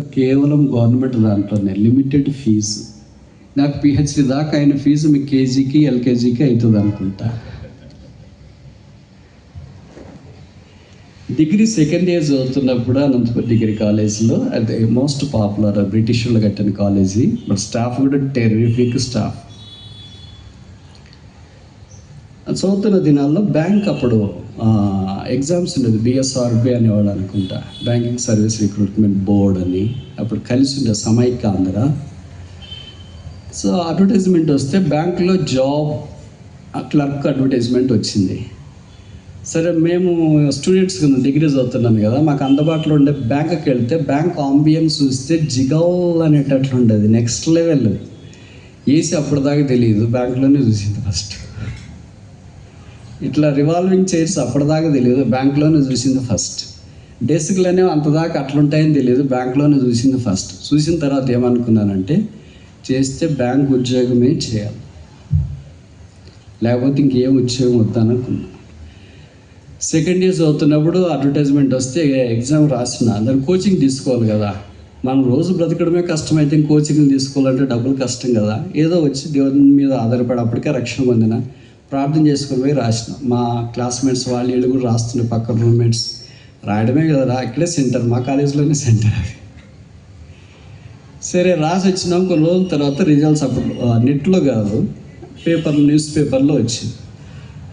కేవలం గవర్నమెంట్ దాంట్లోనే limited fee. నాకు పిహెచ్డి దాకా అయిన ఫీజు మీ కేజీకి ఎల్కేజీకి అవుతుంది అనుకుంటా. డిగ్రీ సెకండ్ ఇయర్ చదువుతున్నప్పుడు అనంతపురం డిగ్రీ కాలేజ్లో అదే మోస్ట్ పాపులర్ బ్రిటిష్ వాళ్ళు కట్టిన కాలేజీ బట్ స్టాఫ్ కూడా టెర్రిఫిక్ స్టాఫ్. చదువుతున్న దినాల్లో బ్యాంక్ అప్పుడు ఎగ్జామ్స్ ఉండేది. బిఎస్ఆర్బి అనేవాడు అనుకుంటా. బ్యాంకింగ్ సర్వీస్ రిక్రూట్మెంట్ బోర్డ్ అని. అప్పుడు కలిసి ఉండే సమైక్య ఆంధ్ర. సో అడ్వర్టైజ్మెంట్ వస్తే బ్యాంకులో జాబ్ క్లర్క్ అడ్వర్టైజ్మెంట్ వచ్చింది. సరే మేము స్టూడెంట్స్ కింద డిగ్రీ చదువుతున్నాం కదా మాకు అందుబాటులో ఉండే బ్యాంకుకి వెళ్తే బ్యాంక్ ఆంబియన్స్ చూస్తే జిగల్ అనేటట్లు ఉండేది నెక్స్ట్ లెవెల్ ఏసీ అప్పటిదాకా తెలియదు. బ్యాంకులోనే చూసింది ఫస్ట్ ఇట్లా రివాల్వింగ్ చైర్స్ అప్పటిదాకా తెలియదు. బ్యాంక్లోనే చూసింది ఫస్ట్ డెస్క్లోనే అంతదాకా అట్లుంటాయని తెలియదు. బ్యాంక్లోనే చూసింది ఫస్ట్ చూసిన తర్వాత ఏమనుకున్నానంటే చేస్తే బ్యాంక్ ఉద్యోగమే చేయాలి. లేకపోతే ఇంకేం ఉద్యోగం వద్దనుకున్నాను సెకండ్ ఇయర్ చదువుతున్నప్పుడు అడ్వర్టైజ్మెంట్ వస్తే ఎగ్జామ్ రాసిన దాని కోచింగ్ తీసుకోవాలి కదా. మనం రోజు బ్రతకడమే కష్టమైతే కోచింగ్ తీసుకోవాలంటే డబ్బులు కష్టం కదా. ఏదో వచ్చి దేవుని మీద ఆధారపడి అప్పటికే రక్షణ పొందిన. ప్రార్థన చేసుకుని పోయి రాసిన. మా క్లాస్మేట్స్ వాళ్ళు వీళ్ళు కూడా రాస్తుండే పక్కన రూమ్మేట్స్ రాయడమే కదా ఇక్కడే సెంటర్ మా కాలేజీలోనే సెంటర్ అది సరే రాసి వచ్చినాం. కొన్ని రోజుల తర్వాత రిజల్ట్స్ అప్పుడు నెట్లో కాదు పేపర్ న్యూస్ పేపర్లో వచ్చింది.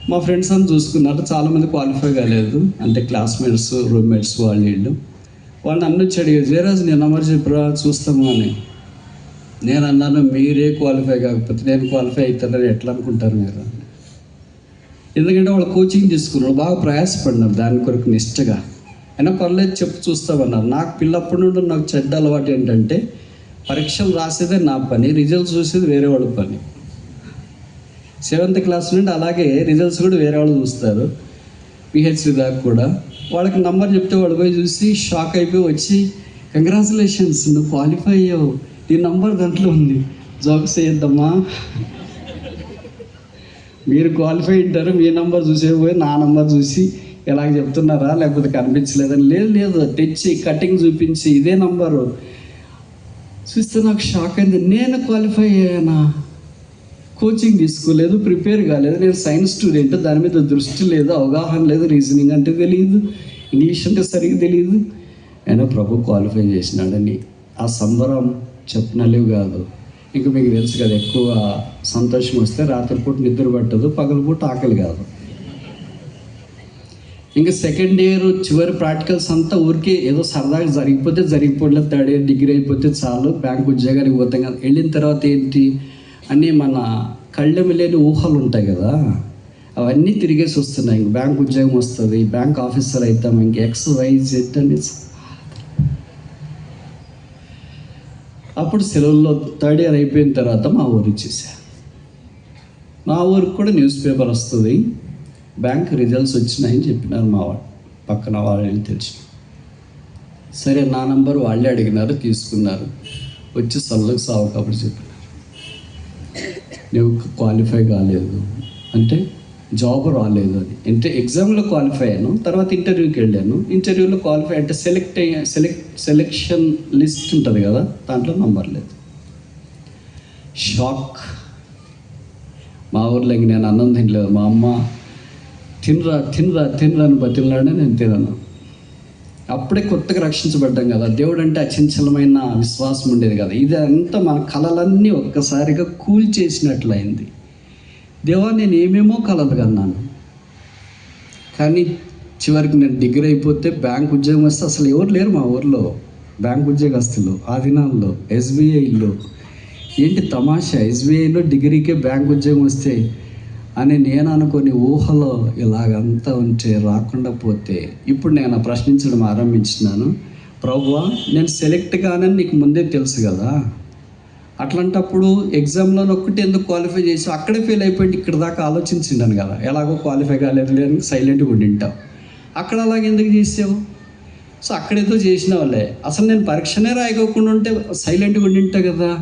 మా ఫ్రెండ్స్ అని చూసుకున్నారు. చాలామంది క్వాలిఫై కాలేదు. అంటే క్లాస్మేట్స్ రూమ్మేట్స్ వాళ్ళు వీళ్ళు. వాళ్ళు నన్ను వచ్చి అడిగారు జయరాజు నేను నెంబర్ చెప్పరా చూస్తాము అని. నేను అన్నాను మీరే క్వాలిఫై కాకపోతే నేను క్వాలిఫై అవుతానని ఎట్లా అనుకుంటారు మీరు? ఎందుకంటే వాళ్ళు కోచింగ్ తీసుకున్నారు. బాగా ప్రయాసపడినారు దాని కొరకు నిష్టగా. అయినా పర్లేదు చెప్పు చూస్తామన్నారు నాకు పిల్లప్పటి నుండి నాకు చెడ్డ అలవాటు ఏంటంటే పరీక్షలు రాసేదే నా పని రిజల్ట్స్ చూసేది వేరే వాళ్ళ పని. సెవెంత్ క్లాస్ నుండి అలాగే రిజల్ట్స్ కూడా వేరే వాళ్ళు చూస్తారు. పిహెచ్డి దాకా కూడా. వాళ్ళకి నంబర్ చెప్తే వాళ్ళు పోయి చూసి షాక్ అయిపోయి వచ్చి కంగ్రాచులేషన్స్ నువ్వు క్వాలిఫై అయ్యావు. నీ నంబర్ దాంట్లో ఉంది. జాబ్స్ చేయొద్దమ్మా మీరు క్వాలిఫై ఉంటారు మీ నంబర్ చూసే పోయి నా నంబర్ చూసి ఎలాగ చెప్తున్నారా? లేకపోతే కనిపించలేదని? లేదు లేదు. తెచ్చి కటింగ్ చూపించి ఇదే నంబరు చూస్తే నాకు షాక్ అయింది. నేను క్వాలిఫై అయ్యానా? కోచింగ్ తీసుకోలేదు ప్రిపేర్ కాలేదు. నేను సైన్స్ స్టూడెంట్ దాని మీద దృష్టి లేదు అవగాహన లేదు రీజనింగ్ అంటే తెలియదు ఇంగ్లీష్ అంటే సరిగ్గా తెలియదు అయినా ప్రభు క్వాలిఫై చేసినాడని. ఆ సంబరం చెప్పనలేవు కాదు. ఇంకా మీకు తెలుసు కదా ఎక్కువ సంతోషం వస్తే రాత్రిపూట నిద్ర పట్టదు పగలపూట ఆకలి కాదు. ఇంకా సెకండ్ ఇయర్ చివరి ప్రాక్టికల్స్ అంతా ఊరికే ఏదో సరదాగా జరిగిపోతే జరిగిపోలేదు థర్డ్ ఇయర్ డిగ్రీ అయిపోతే చాలు బ్యాంక్ ఉద్యోగానికి పోతాం కదా వెళ్ళిన తర్వాత ఏంటి అని మన కళ్ళెమి లేని ఊహలు ఉంటాయి కదా అవన్నీ తిరిగేసి వస్తున్నాయి. ఇంక బ్యాంక్ ఉద్యోగం వస్తుంది బ్యాంక్ ఆఫీసర్ అవుతాం ఇంక ఎక్స్ వై జెడ్ అని అప్పుడు సెలవుల్లో థర్డ్ ఇయర్ అయిపోయిన తర్వాత మా ఊరు ఇచ్చేసా మా ఊరికి కూడా న్యూస్ పేపర్ వస్తుంది. బ్యాంక్ రిజల్ట్స్ వచ్చినాయని చెప్పినారు మా వాళ్ళు పక్కన వాళ్ళని తెలిసి. సరే నా నంబర్ వాళ్ళే అడిగినారు తీసుకున్నారు. వచ్చి సల్లకు సావు కబురు చెప్పినారు. నువ్వు క్వాలిఫై కాలేదు. అంటే జాబ్ రాలేదు అని. అంటే ఎగ్జామ్లో క్వాలిఫై అయ్యాను తర్వాత ఇంటర్వ్యూకి వెళ్ళాను. ఇంటర్వ్యూలో క్వాలిఫై అంటే సెలెక్ట్ అయ్యా సెలెక్ట్ సెలెక్షన్ లిస్ట్ ఉంటుంది కదా దాంట్లో నంబర్ లేదు. షాక్ మా ఊర్లో ఇంక నేను అన్నం తినలేదు. మా అమ్మ తినరా తినరా తినరా అని బతిలాడే నేను తినను. అప్పుడే కొత్తగా రక్షించబడ్డాం కదా. దేవుడు అంటే అచంచలమైన విశ్వాసం ఉండేది కదా. ఇదంతా మన కళలన్నీ ఒక్కసారిగా కూల్ చేసినట్లయింది. దేవా నేను ఏమేమో కలలుగన్నాను కానీ చివరికి నేను డిగ్రీ అయిపోతే బ్యాంక్ ఉద్యోగం వస్తే అసలు ఎవరు లేరు మా ఊర్లో. బ్యాంక్ ఉద్యోగస్తులు ఆ దినాల్లో ఎస్బీఐలో ఏంటి తమాషా? ఎస్బీఐలో డిగ్రీకే బ్యాంక్ ఉద్యోగం వస్తే అని నేను అనుకుని ఊహలో ఇలాగంతా ఉంటే రాకుండా పోతే ఇప్పుడు నేను ప్రశ్నించడం ఆరంభించినాను. ప్రభువా నేను సెలెక్ట్ కానని నీకు ముందే తెలుసు కదా. అట్లాంటప్పుడు ఎగ్జామ్లో ఒక్కటి ఎందుకు క్వాలిఫై చేసి అక్కడే ఫెయిల్ అయిపోయింది ఇక్కడ దాకా ఆలోచించిండాను కదా. ఎలాగో క్వాలిఫై కాలేదు లేదు సైలెంట్గా ఉండింటావు అక్కడ అలాగ ఎందుకు చేసావు? సో అక్కడేదో చేసిన వాళ్ళే. అసలు నేను పరీక్షనే రాయకోకుండా ఉంటే సైలెంట్గా ఉండింటా కదా.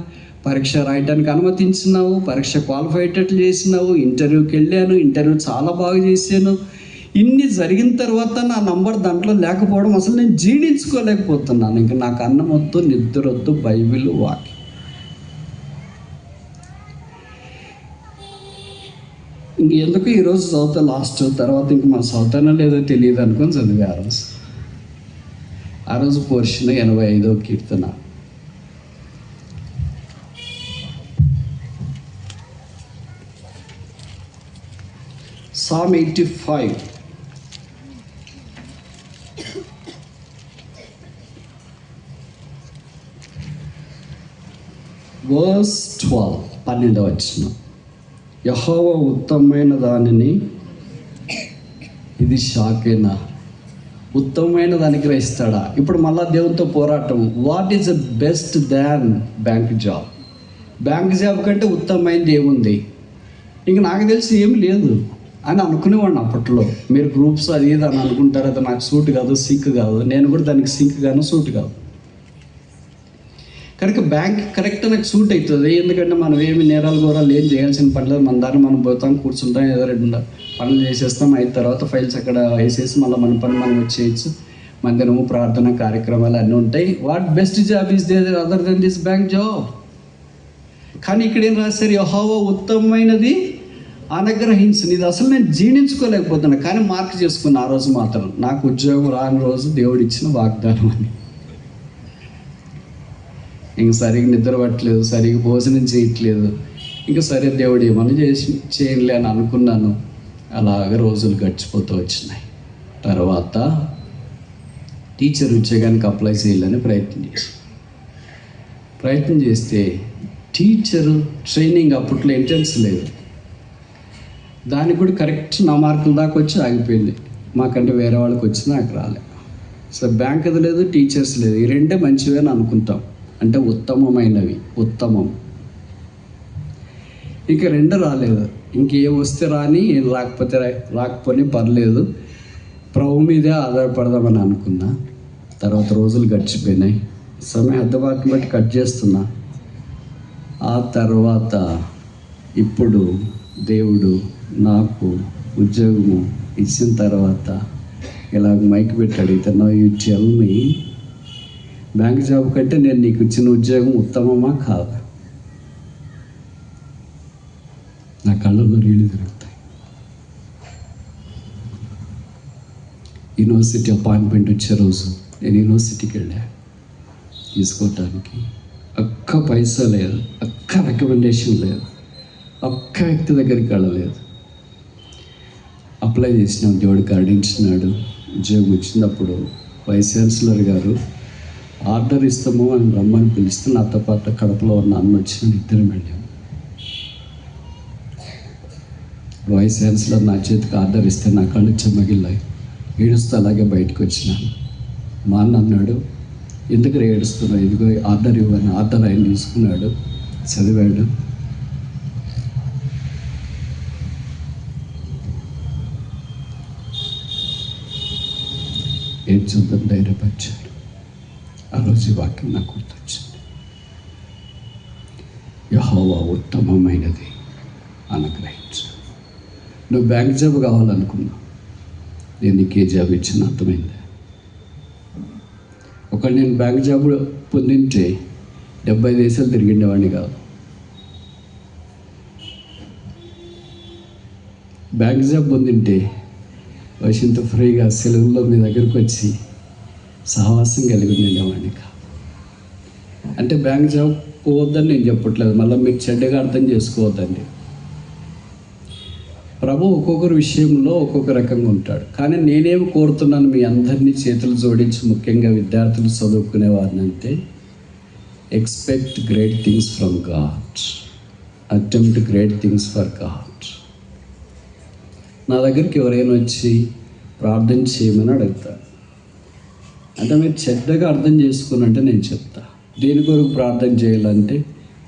పరీక్ష రాయడానికి అనుమతించినావు పరీక్ష క్వాలిఫై అయ్యేటట్లు చేసినావు ఇంటర్వ్యూకి వెళ్ళాను ఇంటర్వ్యూ చాలా బాగా చేశాను. ఇన్ని జరిగిన తర్వాత నా నంబర్ దాంట్లో లేకపోవడం అసలు నేను జీర్ణించుకోలేకపోతున్నాను. ఇంకా నాకు అన్నం వద్దు నిద్ర వద్దు బైబిల్ వాకి ఎందుకు ఈరోజు చదువుతా లాస్ట్ తర్వాత ఇంక మనం చదువుతానో లేదో తెలియదు అనుకొని చదివి ఆ రోజు ఆ రోజు పోర్షన్ ఎనభై ఐదో కీర్తన. Psalm eighty five verse twelve పన్నెండవ వచ్చిన యహోవ ఉత్తమమైన దానిని ఇది షాకేనా? ఉత్తమమైన దాన్ని గ్రహిస్తాడా ఇప్పుడు మళ్ళా దేవునితో పోరాటం. What is the best than bank job bank job కంటే ఉత్తమమైనది ఏముంది ఇంక నాకు తెలిసి ఏం లేదు అని అనుకునేవాడిని అప్పట్లో. మీరు గ్రూప్స్ అది ఇది అని అనుకుంటారు అది నాకు సూట్ కాదు సింక్ కాదు. నేను కూడా దానికి సింక్ కాను సూట్ కాదు. కనుక బ్యాంక్ కరెక్ట్ నాకు సూట్ అవుతుంది. ఎందుకంటే మనం ఏమి నేరాలు ఘోరాలు ఏం చేయాల్సిన పనిలేదు మన దారి మనం పోతాం కూర్చుంటాం ఏదో రెండు పనులు చేసేస్తాం. అయిన తర్వాత ఫైల్స్ అక్కడ వేసేసి మళ్ళీ మన పని మనం వచ్చేయచ్చు. మందిరము ప్రార్థన కార్యక్రమాలు అన్నీ ఉంటాయి. What best job is there other than this bank job కానీ ఇక్కడ ఏం రాశారు? యహోవా ఉత్తమమైనది అనుగ్రహించింది ఇది అసలు నేను జీర్ణించుకోలేకపోతున్నా. కానీ మార్క్ చేసుకున్న ఆ రోజు మాత్రం నాకు ఉద్యోగం రాని రోజు దేవుడు ఇచ్చిన వాగ్దానం అని. ఇంక సరిగ్గా నిద్ర పట్టలేదు సరిగ్గా భోజనం చేయట్లేదు. ఇంకా సరే దేవుడు ఏమని చేసి చేయలే అని అనుకున్నాను. అలాగ రోజులు గడిచిపోతూ వచ్చినాయి. తర్వాత టీచర్ ఉద్యోగానికి అప్లై చేయాలని ప్రయత్నం చేశాను. ప్రయత్నం చేస్తే టీచర్ ట్రైనింగ్ అప్పట్లో ఎంట్రన్స్ లేదు. దానికి కూడా కరెక్ట్ నా మార్కుల దాకా వచ్చి ఆగిపోయింది. మాకంటే వేరే వాళ్ళకి వచ్చి నాకు రాలే. సో బ్యాంక్ అది లేదు టీచర్స్ లేదు. ఈ రెండే మంచివే అని అనుకుంటాం. అంటే ఉత్తమమైనవి ఉత్తమం. ఇక రెండు రాలేదు. ఇంకేం వస్తే రాని రాకపోతే రా- రాకపోని పర్లేదు. ప్రభు మీదే ఆధారపడదామని అనుకున్నా. తర్వాత రోజులు గడిచిపోయినాయి. సమయం అద్దబాటుని బట్టి కట్ చేస్తున్నా. ఆ తర్వాత ఇప్పుడు దేవుడు నాకు ఉద్యోగము ఇచ్చిన తర్వాత ఇలాగ మైక్ పెట్టాడు ఇతను you tell me bank job కంటే నేను నీకు ఇచ్చిన ఉద్యోగం ఉత్తమమా కాదా? నా కళ్ళల్లో నీళ్ళు తిరుగుతాయి. యూనివర్సిటీ అపాయింట్మెంట్ వచ్చే రోజు నేను యూనివర్సిటీకి వెళ్ళా. తీసుకోవటానికి ఒక్క పైసా లేదు ఒక్క రికమెండేషన్ లేదు ఒక్క వ్యక్తి దగ్గరికి వెళ్ళలేదు. అప్లై చేసినాం దేవుడు కరుణించినాడు ఉద్యోగం వచ్చినప్పుడు వైస్ ఛాన్సలర్ గారు ఆర్డర్ ఇస్తాము అని రమ్మని పిలిస్తే నాతో పాటు కడపలో ఉన్న అన్న వచ్చిన ఇద్దరు వెళ్ళాము వైస్ ఛాన్సలర్ నా చేతికి ఆర్డర్ ఇస్తే నా కళ్ళు చెమ్మగిల్లాయి ఏడుస్తూ అలాగే బయటకు వచ్చినాను. మా అన్న అన్నాడు ఎందుకు ఏడుస్తున్నావు? ఇదిగో ఆర్డర్ ఇవ్వని ఆర్డర్ ఆయన తీసుకున్నాడు చదివాడు. ఏం చూద్దాం ధైర్యపరిచాడు ఆ రోజు వాక్యం నాకు గుర్తొచ్చింది. యహోవా ఉత్తమమైనది అనుగ్రహించు. నువ్వు బ్యాంక్ జాబ్ కావాలనుకున్నావు నేను నీకే జాబ్ ఇచ్చిన అర్థమైంది? ఒక నేను బ్యాంక్ జాబ్ పొందింటే డెబ్బై దేశాలు తిరిగిండేవాడిని కాదు. బ్యాంక్ జాబ్ పొందింటే వశంత ఫ్రీగా సెలవుల్లో మీ దగ్గరికి వచ్చి సహవాసం కలిగి ఉండేవాడిని కాదు. అంటే బ్యాంక్ జాబ్ పోవద్దని నేను చెప్పట్లేదు. మళ్ళీ మీరు చెడ్డగా అర్థం చేసుకోవద్దండి. ప్రభు ఒక్కొక్కరు విషయంలో ఒక్కొక్క రకంగా ఉంటాడు. కానీ నేనేమి కోరుతున్నాను మీ అందరినీ చేతులు జోడించి ముఖ్యంగా విద్యార్థులు చదువుకునే వారిని అంటే expect great things from God. Attempt great things for God. నా దగ్గరికి ఎవరైనా వచ్చి ప్రార్థన చేయమని అడుగుతారు. అంటే మీరు చెడ్డగా అర్థం చేసుకున్నంటే నేను చెప్తా. దేని కొరకు ప్రార్థన చేయాలంటే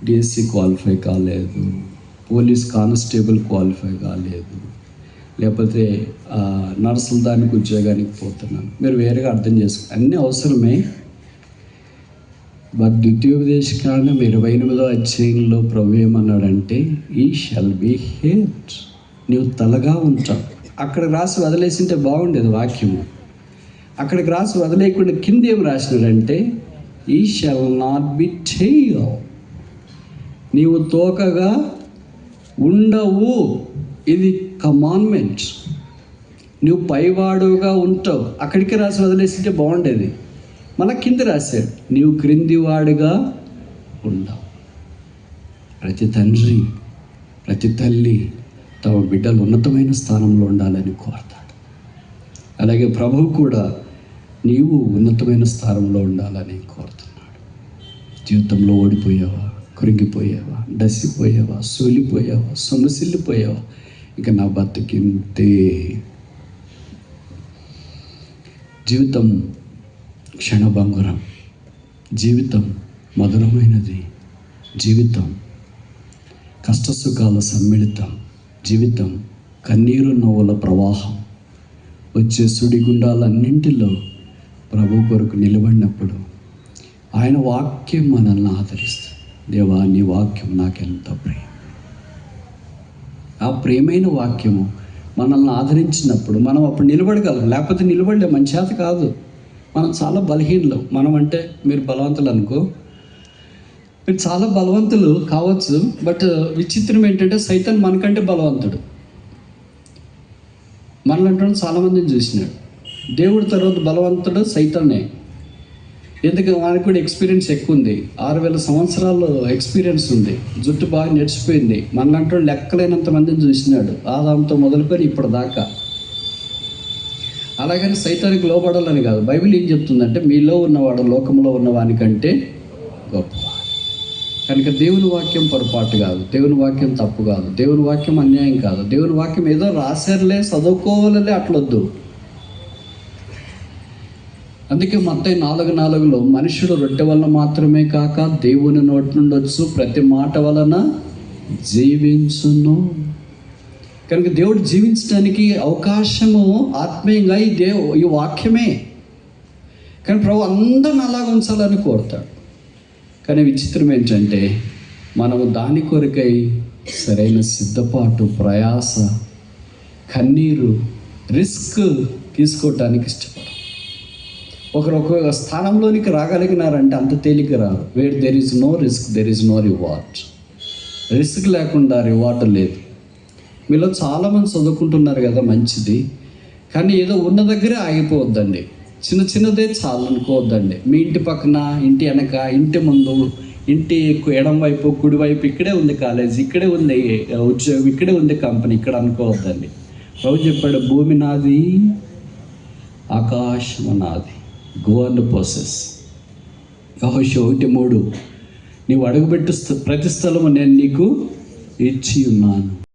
డిఎస్సి క్వాలిఫై కాలేదు. పోలీస్ కానిస్టేబుల్ క్వాలిఫై కాలేదు. లేకపోతే నర్సులు నర్సుల దానికి ఉద్యోగానికి పోతున్నాను. మీరు వేరేగా అర్థం చేసుకో అన్నీ అవసరమే. బట్ ద్వితీయోపదేశ కారణం ఇరవై ఎనిమిదో అధ్యాయంలో ప్రభు ఏమన్నాడంటే ఈ షల్ బి హేట్ నీవు తలగా ఉంటావు. అక్కడ రాసి వదిలేసింటే బాగుండేది వాక్యము. అక్కడికి రాసి వదిలేయకుండా కింద ఏం రాసినాడంటే he shall not be tail నీవు తోకగా ఉండవు. ఇది కమాన్మెంట్ నువ్వు పైవాడుగా ఉంటావు. అక్కడికి రాసి వదిలేసింటే బాగుండేది. మళ్ళీ కింద రాశాడు. నీవు క్రిందివాడుగా ఉండవు. ప్రతి తండ్రి ప్రతి తల్లి తమ బిడ్డలు ఉన్నతమైన స్థానంలో ఉండాలని కోరతాడు. అలాగే ప్రభువు కూడా నీవు ఉన్నతమైన స్థానంలో ఉండాలని కోరుతున్నాడు. జీవితంలో ఓడిపోయావా? కృంగిపోయావా? డసిపోయావా? సోలిపోయావా? సొమసిల్లిపోయావా? ఇక నా బతికింతే జీవితం క్షణభంగురం. జీవితం మధురమైనది. జీవితం కష్టసుఖాల సమ్మిళితం. జీవితం కన్నీరు నవ్వుల ప్రవాహం. వచ్చే సుడిగుండాలన్నింటిలో ప్రభు కొరకు నిలబడినప్పుడు ఆయన వాక్యం మనల్ని ఆదరిస్తుంది. దేవా నీ వాక్యం నాకెంత ప్రేమ. ఆ ప్రేమైన వాక్యము మనల్ని ఆదరించినప్పుడు మనం అప్పుడు నిలబడగలం. లేకపోతే నిలబడలే. మన చేత కాదు. మనం చాలా బలహీనలు. మనం అంటే మీరు బలవంతులు అనుకో. మీరు చాలా బలవంతులు కావచ్చు. బట్ విచిత్రం ఏంటంటే సైతం మనకంటే బలవంతుడు. మనలంటే చాలామందిని చూసినాడు. దేవుడి తర్వాత బలవంతుడు సైతానే. ఎందుకు మనకు కూడా ఎక్స్పీరియన్స్ ఎక్కువ ఉంది ఆరు వేల సంవత్సరాల్లో ఎక్స్పీరియన్స్ ఉంది. జుట్టు బాగా నడిచిపోయింది. మనలాంటి లెక్కలేనంత మందిని చూసినాడు. ఆదాంతో మొదలుకొని ఇప్పుడు దాకా అలాగని సైతానికి లోపడాలని కాదు. బైబిల్ ఏం చెప్తుందంటే మీలో ఉన్నవాడు లోకంలో ఉన్నవానికంటే గొప్పవాడు. కనుక దేవుని వాక్యం పొరపాటు కాదు. దేవుని వాక్యం తప్పు కాదు. దేవుని వాక్యం అన్యాయం కాదు. దేవుని వాక్యం ఏదో రాశారులే చదువుకోవాలలే అట్లొద్దు. అందుకే మొత్తం నాలుగు నాలుగులో మనుషుడు రొట్టె వలన మాత్రమే కాక దేవుని నోటి నుండి వచ్చు ప్రతి మాట వలన జీవించును. కనుక దేవుడు జీవించడానికి అవకాశము ఆత్మీయంగా ఈ దేవు ఈ వాక్యమే. కానీ ప్రభు అందరిని అలాగ ఉంచాలని కోరుతాడు. కానీ విచిత్రం ఏంటంటే మనము దాని కొరకై సరైన సిద్ధపాటు ప్రయాస కన్నీరు రిస్క్ తీసుకోవటానికి ఇష్టపడతాం. ఒకరు ఒక స్థానంలోనికి రాగలిగినారంటే అంత తేలిక రారు where there is no risk there is no reward risk లేకుండా రివార్డ్ లేదు. మీలో చాలామంది చదువుకుంటున్నారు కదా మంచిది. కానీ ఏదో ఉన్న దగ్గరే ఆగిపోవద్దండి. చిన్న చిన్నదే చాలనుకోవద్దండి. మీ ఇంటి పక్కన ఇంటి వెనక ఇంటి ముందు ఇంటి ఎడం వైపు కుడి వైపు ఇక్కడే ఉంది కాలేజ్ ఇక్కడే ఉంది ఉద్యోగం ఇక్కడే ఉంది కంపెనీ ఇక్కడ అనుకోవద్దండి. ప్రభు చెప్పాడు భూమి నాది ఆకాశం నాది. Go and process. యహోషు ఒకటి మూడు నీవు అడుగుపెట్టు స్థ- ప్రతి స్థలము నేను నీకు ఇచ్చి ఉన్నాను